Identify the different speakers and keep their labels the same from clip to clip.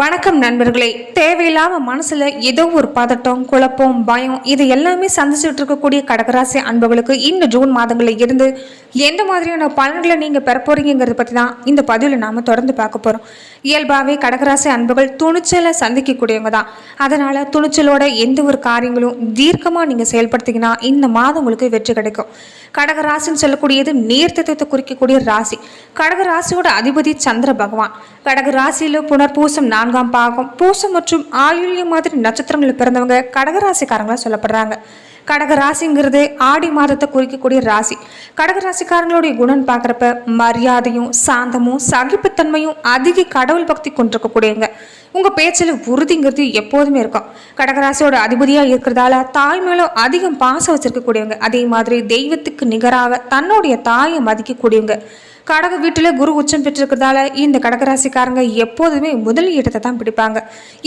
Speaker 1: வணக்கம் நண்பர்களே. தேவையில்லாம மனசுல ஏதோ ஒரு பதட்டம் குழப்பம் பயம் இது எல்லாமே சந்திச்சுட்டு இருக்கக்கூடிய கடகராசி அன்புகளுக்கு இந்த ஜூன் மாதங்களில் இருந்து எந்த மாதிரியான பலன்களை நீங்க பெற போறீங்கிறத பத்தி தான் இந்த பதிவில் நாம தொடர்ந்து பார்க்க போறோம். இயல்பாவே கடகராசி அன்புகள் துணிச்சலை சந்திக்கக்கூடியவங்க தான். அதனால துணிச்சலோட எந்த ஒரு காரியங்களும் தீர்க்கமா நீங்க செயல்படுத்திங்கன்னா இந்த மாதம் உங்களுக்கு வெற்றி கிடைக்கும். கடகராசின்னு சொல்லக்கூடியது நீர்த்தத்தை குறிக்கக்கூடிய ராசி. கடகராசியோட அதிபதி சந்திர பகவான். கடக ராசியில நான் நான்காம் பாகம் பூசம் மற்றும் ஆயுள்யம் மாதிரி நட்சத்திரங்களில் பிறந்தவங்க கடகராசிக்காரங்களாக சொல்லப்படுறாங்க. கடகராசிங்கிறது ஆடி மாதத்தை குறிக்கக்கூடிய ராசி. கடக ராசிக்காரங்களுடைய குணம் பார்க்குறப்ப மரியாதையும் சாந்தமும் சகிப்புத்தன்மையும் அதிக கடவுள் பக்தி கொண்டிருக்கக்கூடியவங்க. உங்கள் பேச்சில் உறுதிங்கிறது எப்போதுமே இருக்கும். கடகராசியோட அதிபதியாக இருக்கிறதால தாய் மேலே அதிகம் பாசம் வச்சிருக்கக்கூடியவங்க. அதே மாதிரி தெய்வத்துக்கு நிகராக தன்னுடைய தாயை மதிக்கக்கூடியவங்க. கடக வீட்டில் குரு உச்சம் பெற்றிருக்கிறதால இந்த கடகராசிக்காரங்க எப்போதுமே முதல் இடத்தை தான் பிடிப்பாங்க.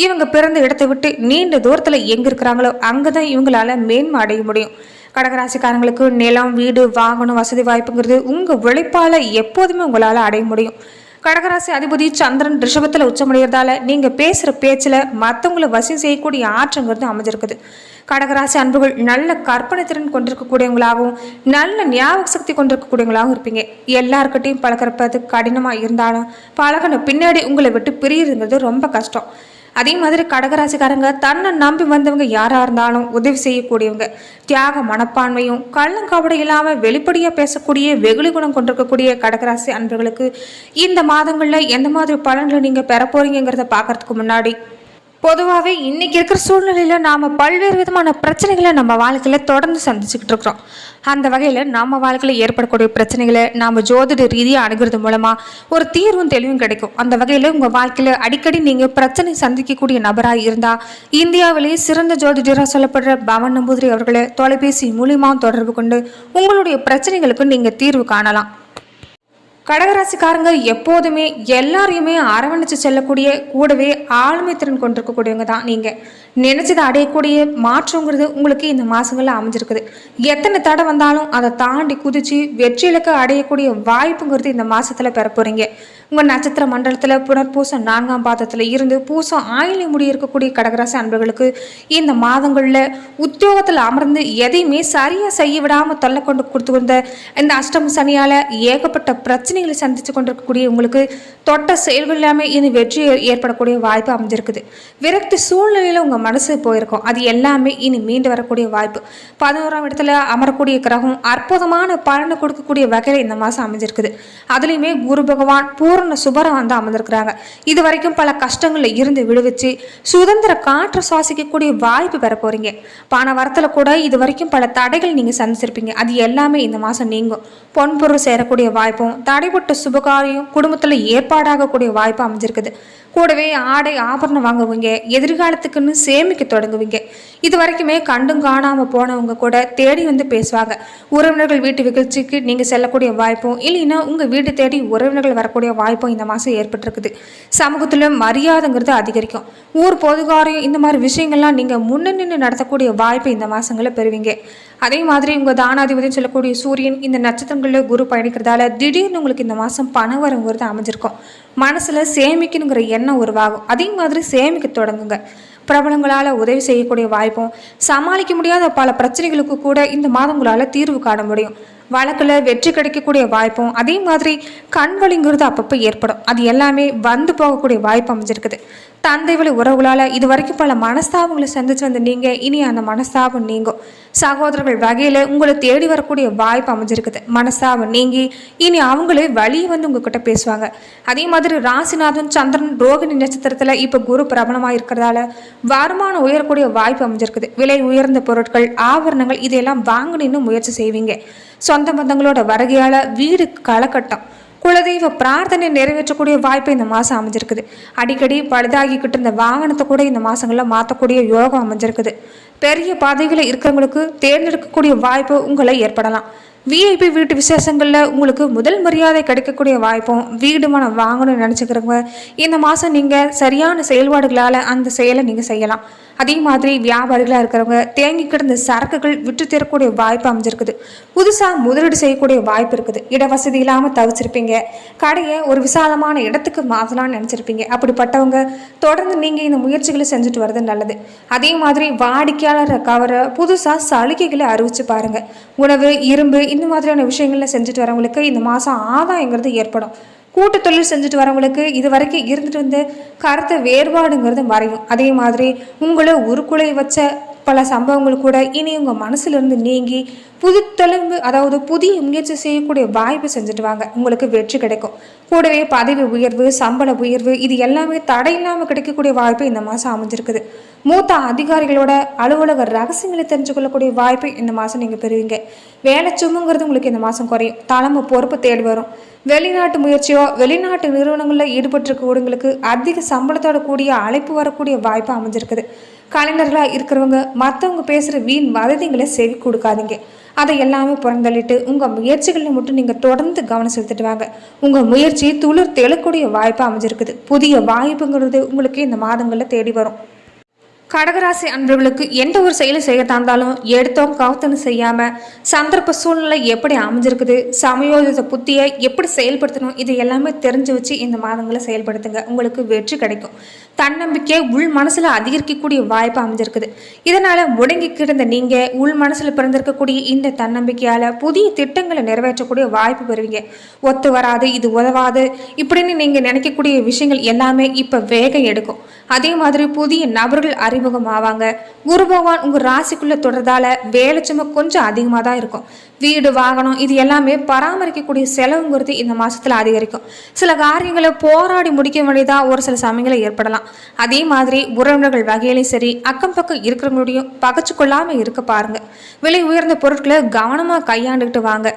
Speaker 1: இவங்க பிறந்த இடத்தை விட்டு நீண்ட தூரத்தில் எங்கே இருக்கிறாங்களோ அங்கே தான் இவங்களால மேன்மை அடைய முடியும். கடகராசிக்காரங்களுக்கு நிலம் வீடு வாகனம் வசதி வாய்ப்புங்கிறது உங்கள் உழைப்பால் எப்போதுமே உங்களால் அடைய முடியும். கடகராசி அதிபதி சந்திரன் ரிஷபத்தில் உச்சமடைகிறதால நீங்கள் பேசுகிற பேச்சில் மற்றவங்களை வசியம் செய்யக்கூடிய ஆற்றங்கிறது அமைஞ்சிருக்குது. கடகராசி அன்புகள் நல்ல கற்பனை திறன் கொண்டிருக்கக்கூடியவங்களாகவும் நல்ல ஞாபக சக்தி கொண்டிருக்கக்கூடியவங்களாகவும் இருப்பீங்க. எல்லாருக்கிட்டையும் பழக்கிறப்ப அது கடினமாக இருந்தாலும் பழகின பின்னாடி உங்களை விட்டு பிரியுதுங்கிறது ரொம்ப கஷ்டம். அதே மாதிரி கடகராசிக்காரங்க தன்னை நம்பி வந்தவங்க யாராக இருந்தாலும் உதவி செய்யக்கூடியவங்க. தியாக மனப்பான்மையும் கள்ளங்காவடை இல்லாமல் வெளிப்படையாக பேசக்கூடிய வெகுளி குணம் கொண்டிருக்கக்கூடிய கடகராசி அன்பர்களுக்கு இந்த மாதங்களில் எந்த மாதிரி பலன்களை நீங்கள் பெற போறீங்கிறத பார்க்கறதுக்கு முன்னாடி பொதுவாகவே இன்றைக்கி இருக்கிற சூழ்நிலையில் நாம் பல்வேறு விதமான பிரச்சனைகளை நம்ம வாழ்க்கையில் தொடர்ந்து சந்திச்சுக்கிட்டு இருக்கிறோம். அந்த வகையில் நம்ம வாழ்க்கையில் ஏற்படக்கூடிய பிரச்சனைகளை நாம் ஜோதிட ரீதியாக அணுகிறது மூலமாக ஒரு தீர்வும் தெளிவும் கிடைக்கும். அந்த வகையில் உங்கள் வாழ்க்கையில் அடிக்கடி நீங்கள் பிரச்சனை சந்திக்கக்கூடிய நபராக இருந்தால் இந்தியாவிலேயே சிறந்த ஜோதிடராக சொல்லப்படுற பவன் நம்பூதிரி அவர்களை தொலைபேசி மூலியமாக தொடர்பு கொண்டு உங்களுடைய பிரச்சனைகளுக்கு நீங்கள் தீர்வு காணலாம். கடகராசிக்காரங்க எப்போதுமே எல்லாரையுமே அரவணைச்சு செல்லக்கூடிய கூடவே ஆளுமை திறன் கொண்டிருக்கக்கூடியவங்க தான் நீங்கள் நினச்சதை அடையக்கூடிய மாற்றங்கிறது உங்களுக்கு இந்த மாதங்களில் அமைஞ்சிருக்குது. எத்தனை தடை வந்தாலும் அதை தாண்டி குதித்து வெற்றி அடையக்கூடிய வாய்ப்புங்கிறது இந்த மாதத்தில் பெற போகிறீங்க உங்கள் நட்சத்திர மண்டலத்தில் புனர்பூசம் நான்காம் பாதத்தில் இருந்து பூசம் ஆயிலை முடி இருக்கக்கூடிய கடகராசி அன்பர்களுக்கு இந்த மாதங்களில் உத்தியோகத்தில் அமர்ந்து எதையுமே சரியாக செய்ய விடாமல் தொல்லை கொண்டு கொடுத்து வந்த இந்த அஷ்டம சனியால் ஏகப்பட்ட பிரச்சனைகளை சந்தித்து கொண்டிருக்கக்கூடிய உங்களுக்கு தொட்ட செயல்கள் எல்லாமே இனி வெற்றி ஏற்படக்கூடிய வாய்ப்பு அமைஞ்சிருக்குது. விரக்தி சூழ்நிலையில் உங்கள் மனசு போயிருக்கும். அது எல்லாமே இனி மீண்டு வரக்கூடிய வாய்ப்பு. பதினோராம் இடத்துல அமரக்கூடிய கிரகம் அற்புதமான பலனை கொடுக்கக்கூடிய வகையில் இந்த மாதம் அமைஞ்சிருக்குது. அதுலேயுமே குரு பகவான் பூரண சுபரம் வந்து அமர்ந்திருக்கிறாங்க. இது வரைக்கும் பல கஷ்டங்களில் இருந்து விடுவிச்சு சுதந்திர காற்று சுவாசிக்கக்கூடிய வாய்ப்பு பெற போறீங்க. பண வரத்தில் கூட இது வரைக்கும் பல தடைகள் நீங்கள் சந்திச்சிருப்பீங்க. அது எல்லாமே இந்த மாதம் நீங்கும். பொன்பொருள் சேரக்கூடிய வாய்ப்பும் தடைப்பட்ட சுபகாரியம் குடும்பத்தில் ஏற்பாடாகக்கூடிய வாய்ப்பு அமைஞ்சிருக்குது. கூடவே ஆடை ஆபரணம் வாங்குவீங்க எதிர்காலத்துக்குன்னு சேமிக்க தொடங்குவீங்க. இது வரைக்குமே கண்டும் காணாமல் போனவங்க கூட தேடி வந்து பேசுவாங்க. உறவினர்கள் வீட்டு நிகழ்ச்சிக்கு நீங்கள் செல்லக்கூடிய வாய்ப்பும் இல்லைன்னா உங்கள் வீடு தேடி உறவினர்கள் வரக்கூடிய வாய்ப்பும் இந்த மாதம் ஏற்பட்டிருக்குது. சமூகத்தில் மரியாதைங்கிறது அதிகரிக்கும். ஊர் பொதுகாரியம் இந்த மாதிரி விஷயங்கள்லாம் நீங்கள் முன்னே நின்று நடத்தக்கூடிய வாய்ப்பு இந்த மாதங்களில் பெறுவீங்க. அதே மாதிரி உங்கள் தானாதிபதினு சொல்லக்கூடிய சூரியன் இந்த நட்சத்திரங்களில் குரு பயணிக்கிறதால திடீர்னு உங்களுக்கு இந்த மாதம் பணம் வரங்கிறது அமைஞ்சிருக்கும். மனசில் சேமிக்கணுங்கிற எண்ணம் உருவாகும். அதே மாதிரி சேமிக்க தொடங்குங்க. பிரபலங்களால் உதவி செய்யக்கூடிய வாய்ப்பும் சமாளிக்க முடியாத பல பிரச்சனைகளுக்கு கூட இந்த மாதங்களால் தீர்வு காண முடியும். வழக்கில் வெற்றி கிடைக்கக்கூடிய வாய்ப்பும் அதே மாதிரி கண் வலிங்கிறது அப்பப்போ ஏற்படும். அது எல்லாமே வந்து போகக்கூடிய வாய்ப்பு அமைஞ்சிருக்குது. தந்தை வழி உறவுகளால் இது வரைக்கும் பல மனஸ்தாபங்களை சந்திச்சு வந்த நீங்கள் இனி அந்த மனஸ்தாபம் நீங்கும். சகோதரர்கள் வகையில் உங்களை தேடி வரக்கூடிய வாய்ப்பு அமைஞ்சிருக்குது. மனஸ்தாபம் நீங்கி இனி அவங்களே வழியை வந்து உங்ககிட்ட பேசுவாங்க. அதே மாதிரி ராசிநாதன் சந்திரன் ரோகிணி நட்சத்திரத்தில் இப்போ குரு பிரபலமாக இருக்கிறதால வருமானம் உயரக்கூடிய வாய்ப்பு அமைஞ்சிருக்குது. விலை உயர்ந்த பொருட்கள் ஆபரணங்கள் இதையெல்லாம் வாங்கணும்னு முயற்சி செய்வீங்க. சொந்த பந்தங்களோட வருகையால் வீடு களக்கட்டம் குலதெய்வ பிரார்த்தனை நிறைவேற்றக்கூடிய வாய்ப்பு இந்த மாதம் அமைஞ்சிருக்குது. அடிக்கடி பழுதாகிக்கிட்டு இருந்த வாகனத்தை கூட இந்த மாதங்களில் மாற்றக்கூடிய யோகம் அமைஞ்சிருக்குது. பெரிய பதவிகளில் இருக்கிறவங்களுக்கு தேர்ந்தெடுக்கக்கூடிய வாய்ப்பு உங்களை ஏற்படலாம். விஐபி வீட்டு விசேஷங்களில் உங்களுக்கு முதல் மரியாதை கிடைக்கக்கூடிய வாய்ப்பும் வீடு மனம் வாங்கணும்னு நினச்சிக்கிறவங்க இந்த மாதம் நீங்கள் சரியான செயல்பாடுகளால் அந்த செயலை நீங்கள் செய்யலாம். அதே மாதிரி வியாபாரிகளாக இருக்கிறவங்க தேங்கி கிடந்த சரக்குகள் விற்று தரக்கூடிய வாய்ப்பு அமைஞ்சிருக்குது. புதுசாக முதலீடு செய்யக்கூடிய வாய்ப்பு இருக்குது. இட வசதி இல்லாமல் தவிச்சிருப்பீங்க. கடையை ஒரு விசாலமான இடத்துக்கு மாற்றலாம்னு நினச்சிருப்பீங்க. அப்படிப்பட்டவங்க தொடர்ந்து நீங்கள் இந்த முயற்சிகளை செஞ்சுட்டு வர்றது நல்லது. அதே மாதிரி வாடிக்கையாளரை கவர புதுசாக சலுகைகளை அறிவிச்சு பாருங்கள் உணவு இரும்பு இந்த மாதிரியான விஷயங்களில் செஞ்சுட்டு வரவங்களுக்கு இந்த மாதம் ஆதாயங்கிறது ஏற்படும். கூட்டு தொழில் செஞ்சுட்டு வரவங்களுக்கு இது வரைக்கும் இருந்துட்டு வந்து கருத்து வேறுபாடுங்கிறது மறையும். அதே மாதிரி உங்களை உருக்குலை வச்ச பல சம்பவங்கள் கூட இனி உங்கள் மனசுலேருந்து நீங்கி புது அதாவது புதிய முயற்சி செய்யக்கூடிய வாய்ப்பு செஞ்சுட்டு வாங்க. உங்களுக்கு வெற்றி கிடைக்கும். கூடவே பதவி உயர்வு சம்பள உயர்வு இது எல்லாமே தடை இல்லாமல் கிடைக்கக்கூடிய வாய்ப்பு இந்த மாதம் அமைஞ்சிருக்குது. மூத்த அதிகாரிகளோட அலுவலக ரகசியங்களை தெரிஞ்சுக்கொள்ளக்கூடிய வாய்ப்பு இந்த மாதம் நீங்கள் பெறுவீங்க. வேலை சும்முங்கிறது உங்களுக்கு இந்த மாதம் குறையும். தலைமை பொறுப்பு தேடி வரும். வெளிநாட்டு முயற்சியோ வெளிநாட்டு நிறுவனங்களில் ஈடுபட்டிருக்கக்கூடியவங்களுக்கு அதிக சம்பளத்தோட கூடிய அழைப்பு வரக்கூடிய வாய்ப்பு அமைஞ்சிருக்குது. கலைஞர்களாக இருக்கிறவங்க மற்றவங்க பேசுகிற வீண் வதந்திங்களை செவி கொடுக்காதீங்க. அதை எல்லாமே புறந்தள்ளிட்டு உங்கள் முயற்சிகளில் மட்டும் நீங்கள் தொடர்ந்து கவனம் செலுத்திட்டு வாங்க. உங்கள் முயற்சி துளிர் தெளக்கூடிய வாய்ப்பாக அமைஞ்சிருக்குது. புதிய வாய்ப்புங்கிறது உங்களுக்கு இந்த மாதங்களில் தேடி வரும். கடகராசி அன்பர்களுக்கு எந்த ஒரு செயலை செய்ய இருந்தாலும் எடுத்தோம் கவுத்தன்னு செய்யாமல் சந்தர்ப்ப சூழ்நிலை எப்படி அமைஞ்சிருக்குது சமயோஜித புத்தியை எப்படி செயல்படுத்தணும் இது எல்லாமே தெரிஞ்சு வச்சு இந்த மாதங்களை செயல்படுத்துங்க. உங்களுக்கு வெற்றி கிடைக்கும். தன்னம்பிக்கை உள் மனசில் அதிகரிக்கக்கூடிய வாய்ப்பு அமைஞ்சிருக்குது. இதனால் முடங்கி கிடந்த நீங்கள் உள் மனசில் பிறந்திருக்கக்கூடிய இந்த தன்னம்பிக்கையால் புதிய திட்டங்களை நிறைவேற்றக்கூடிய வாய்ப்பு பெறுவீங்க. ஒத்து வராது இது உதவாது. இப்படின்னு நீங்கள் நினைக்கக்கூடிய விஷயங்கள் எல்லாமே இப்போ வேகம் எடுக்கும். அதே மாதிரி புதிய நபர்கள் அறிமுகம் ஆவாங்க குரு பகவான் உங்கள் ராசிக்குள்ளே தொடர்றதால வேலை சும்மா கொஞ்சம் அதிகமாக தான் இருக்கும். வீடு வாகனம் இது எல்லாமே பராமரிக்கக்கூடிய செலவுங்கிறது இந்த மாதத்தில் அதிகரிக்கும். சில காரியங்களை போராடி முடிக்க வேண்டியதாக ஒரு சில சமயங்களில் ஏற்படலாம். அதே மாதிரி உறவினர்கள் வகையிலையும் சரி அக்கம் பக்கம் இருக்கிறவங்களோடையும் பகச்சு கொள்ளாமல் இருக்க பாருங்கள் விலை உயர்ந்த பொருட்களை கவனமாக கையாண்டுக்கிட்டு வாங்க.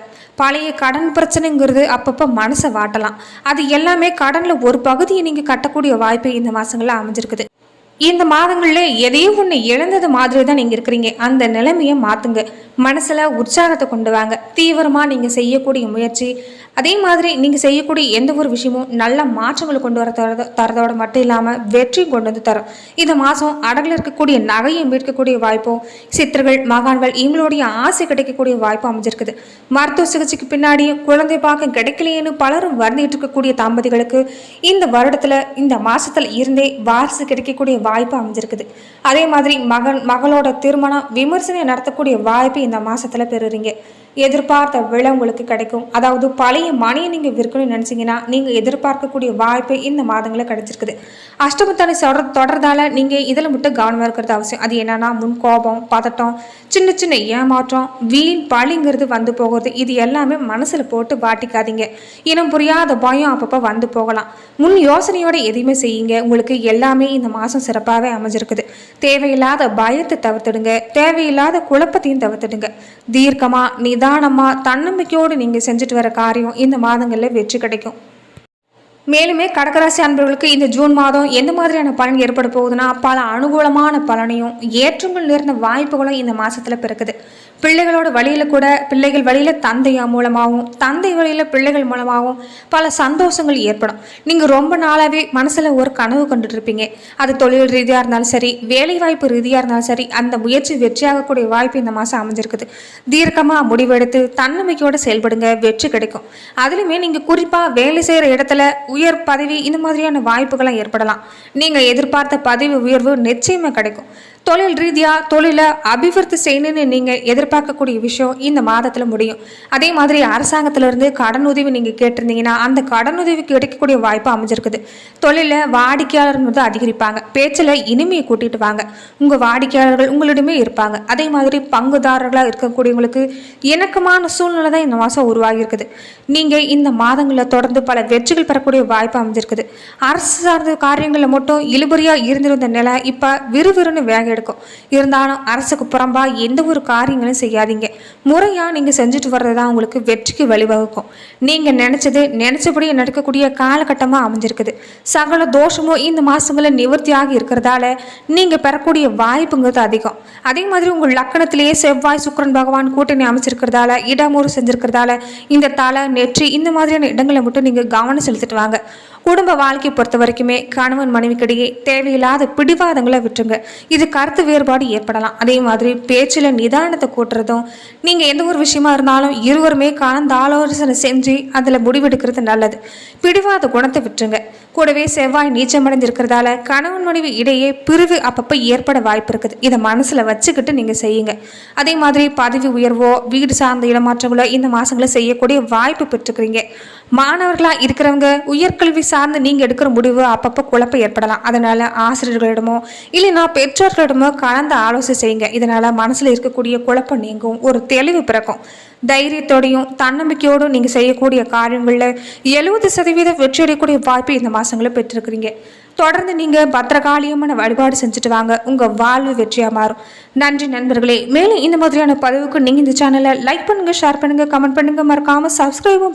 Speaker 1: பழைய கடன் பிரச்சனைங்கிறது அப்பப்போ மனசை வாட்டலாம். அது எல்லாமே கடனில் ஒரு பகுதியை நீங்கள் கட்டக்கூடிய வாய்ப்பு இந்த மாதங்களில் அமைஞ்சிருக்குது. இந்த மாதங்களில் எதையோ ஒன்று இழந்தது மாதிரி தான் நீங்கள் இருக்கிறீங்க. அந்த நிலைமையை மாற்றுங்க மனசில் உற்சாகத்தை கொண்டு வாங்க. தீவிரமாக நீங்கள் செய்யக்கூடிய முயற்சி அதே மாதிரி நீங்கள் செய்யக்கூடிய எந்த ஒரு விஷயமும் நல்ல மாற்றங்களை கொண்டு வர தரத தரதோட மட்டும் இல்லாமல் வெற்றியும் கொண்டு வந்து தரும். இந்த மாதம் அடகில் இருக்கக்கூடிய நகையை மீட்கக்கூடிய வாய்ப்பும் சித்தர்கள் மகான்கள் இவங்களுடைய ஆசை கிடைக்கக்கூடிய வாய்ப்பு அமைஞ்சிருக்குது. மருத்துவ சிகிச்சைக்கு பின்னாடி குழந்தை பார்க்க கிடைக்கலையேன்னு பலரும் வருந்திட்டு இருக்கக்கூடிய தம்பதிகளுக்கு இந்த வருடத்தில் இந்த மாதத்தில் இருந்தே வாரிசு கிடைக்கக்கூடிய வாய்ப்பு அமைஞ்சிருக்குது. அதே மாதிரி மகன் மகளோட திருமணம் விமர்சனம் நடத்தக்கூடிய வாய்ப்பு இந்த மாதத்தில் பெறுறீங்க. எதிர்பார்த்த விலை உங்களுக்கு கிடைக்கும். அதாவது பழைய மணியை நீங்கள் விற்கணும்னு நினச்சிங்கன்னா நீங்கள் எதிர்பார்க்கக்கூடிய வாய்ப்பு இந்த மாதங்களில் கிடைச்சிருக்குது. அஷ்டமத்தானி தொடர் தொடர்றதால நீங்கள் இதில் மட்டும் கவனமாக இருக்கிறது அவசியம். அது என்னன்னா முன் கோபம் பதட்டம் சின்ன சின்ன ஏமாற்றம் வீண் பழிங்கிறது வந்து போகிறது. இது எல்லாமே மனசில் போட்டு வாட்டிக்காதீங்க. இனம் புரியாத பயம் அப்பப்போ வந்து போகலாம். முன் யோசனையோட எதையுமே செய்யுங்க. உங்களுக்கு எல்லாமே இந்த மாதம் சிறப்பாகவே அமைஞ்சிருக்குது. தேவையில்லாத பயத்தை தவிர்த்துடுங்க. தேவையில்லாத குழப்பத்தையும் தவிர்த்துடுங்க. தீர்க்கமாக நிதானமாக தன்னம்பிக்கையோடு நீங்கள் செஞ்சுட்டு வர காரியம் இந்த மாதங்களில் வெற்றி கிடைக்கும். மேலுமே கடகராசி அன்பர்களுக்கு இந்த ஜூன் மாதம் எந்த மாதிரியான பலன் ஏற்பட போகுதுன்னா பல அனுகூலமான பலனையும் ஏற்றங்கள் நிறைந்த வாய்ப்புகளும் இந்த மாதத்தில் பிறக்குது. பிள்ளைகளோட வழியில் கூட பிள்ளைகள் வழியில் தந்தையா மூலமாகவும் தந்தை வழியில் பிள்ளைகள் மூலமாகவும் பல சந்தோஷங்கள் ஏற்படும். நீங்கள் ரொம்ப நாளாகவே மனசில் ஒரு கனவு கொண்டுட்டு இருப்பீங்க அது தொழில் ரீதியாக இருந்தாலும் சரி வேலை வாய்ப்பு ரீதியாக இருந்தாலும் சரி அந்த முயற்சி வெற்றியாகக்கூடிய வாய்ப்பு இந்த மாதம் அமைஞ்சிருக்குது. தீர்க்கமாக முடிவெடுத்து தன்னம்பிக்கையோடு செயல்படுங்க வெற்றி கிடைக்கும். அதுலேயுமே நீங்கள் குறிப்பாக வேலை செய்கிற இடத்துல உயர் பதவி இந்த மாதிரியான வாய்ப்புகள்லாம் ஏற்படலாம். நீங்கள் எதிர்பார்த்த பதவி உயர்வு நிச்சயமாக கிடைக்கும். தொழில் ரீதியாக தொழிலை அபிவிருத்தி செய்யணும்னு நீங்கள் எதிர்பார்க்கக்கூடிய விஷயம் இந்த மாதத்தில் முடியும். அதே மாதிரி அரசாங்கத்திலிருந்து கடன் உதவி நீங்கள் கேட்டிருந்தீங்கன்னா அந்த கடன் உதவி கிடைக்கக்கூடிய வாய்ப்பு அமைஞ்சிருக்குது. தொழிலில் வாடிக்கையாளர் வந்து அதிகரிப்பாங்க. பேச்சில் இனிமையை கூட்டிட்டு வாங்க. உங்கள் வாடிக்கையாளர்கள் உங்களிடமே இருப்பாங்க. அதே மாதிரி பங்குதாரர்களாக இருக்கக்கூடியவங்களுக்கு இணக்கமான சூழ்நிலை தான் இந்த மாதம் உருவாகியிருக்குது. நீங்கள் இந்த மாதங்களில் தொடர்ந்து பல வெற்றிகள் பெறக்கூடிய வாய்ப்பு அமைஞ்சிருக்குது. அரசு சார்ந்த காரியங்களில் மட்டும் இழுபறியாக இருந்திருந்த நிலை இப்போ விறுவிறுன்னு வேக எடுக்கும். இருந்தாலும் அரசுக்கு புறம்பா எந்த ஒரு காரியங்களும் செய்யாதீங்க. முறையாக நீங்கள் செஞ்சுட்டு வர்றது தான் உங்களுக்கு வெற்றிக்கு வழிவகுக்கும். நீங்கள் நினச்சது நினச்சபடியே நடக்கக்கூடிய காலகட்டமாக அமைஞ்சிருக்குது. சகல தோஷமும் இந்த மாதங்களில் நிவர்த்தியாகி இருக்கிறதால நீங்கள் பெறக்கூடிய வாய்ப்புங்கிறது அதிகம். அதே மாதிரி உங்கள் லக்கணத்திலேயே செவ்வாய் சுக்கிரன் பகவான் கூட்டணி அமைச்சிருக்கிறதால இடமூறு செஞ்சிருக்கிறதால இந்த தலை நெற்றி இந்த மாதிரியான இடங்களை மட்டும் நீங்கள் கவனம் செலுத்திட்டு வாங்க. குடும்ப வாழ்க்கை பொறுத்த வரைக்குமே கணவன் மனைவிக்கிடையே தேவையில்லாத பிடிவாதங்களை விட்டுருங்க. இது கருத்து வேறுபாடு ஏற்படலாம். அதே மாதிரி பேச்சில் நிதானத்தை கூட்டுறதும் நீங்கள் எந்த ஒரு விஷயமா இருந்தாலும் இருவருமே கலந்து ஆலோசனை செஞ்சு அதில் முடிவெடுக்கிறது நல்லது. பிடிவாத குணத்தை விட்டுருங்க. கூடவே செவ்வாய் நீச்சமடைந்திருக்கிறதால கணவன் மனைவி இடையே பிரிவு அப்பப்போ ஏற்பட வாய்ப்பு இருக்குது. இதை மனசில் வச்சுக்கிட்டு நீங்கள் செய்யுங்க. அதே மாதிரி பதவி உயர்வோ வீடு சார்ந்த இடமாற்றங்களோ இந்த மாதங்களில் செய்யக்கூடிய வாய்ப்பு பெற்றுக்கிறீங்க. மாணவர்களாக இருக்கிறவங்க உயர்கல்வி சார்ந்து நீங்கள் எடுக்கிற முடிவு அப்பப்போ குழப்பம் ஏற்படலாம். அதனால் ஆசிரியர்களிடமோ இல்லைன்னா பெற்றோர்களிடமோ கலந்து ஆலோசனை செய்யுங்க. இதனால் மனசில் இருக்கக்கூடிய குழப்பம் நீங்கும். ஒரு தெளிவு பிறக்கும். தைரியத்தோடையும் தன்னம்பிக்கையோடும் நீங்கள் செய்யக்கூடிய காரியங்களில் எழுபது சதவீதம் வெற்றியடையக்கூடிய வாய்ப்பு இந்த மாதங்களில் பெற்றிருக்கிறீங்க. தொடர்ந்து நீங்கள் பத்திரகாளியமான வழிபாடு செஞ்சுட்டு வாங்க. உங்கள் வாழ்வு வெற்றியாக மாறும். நன்றி நண்பர்களே. மேலும் இந்த மாதிரியான பதிவுக்கு நீங்கள் இந்த சேனலை லைக் பண்ணுங்கள் ஷேர் பண்ணுங்கள் கமெண்ட் பண்ணுங்கள் மறக்காமல் சப்ஸ்கிரைபும்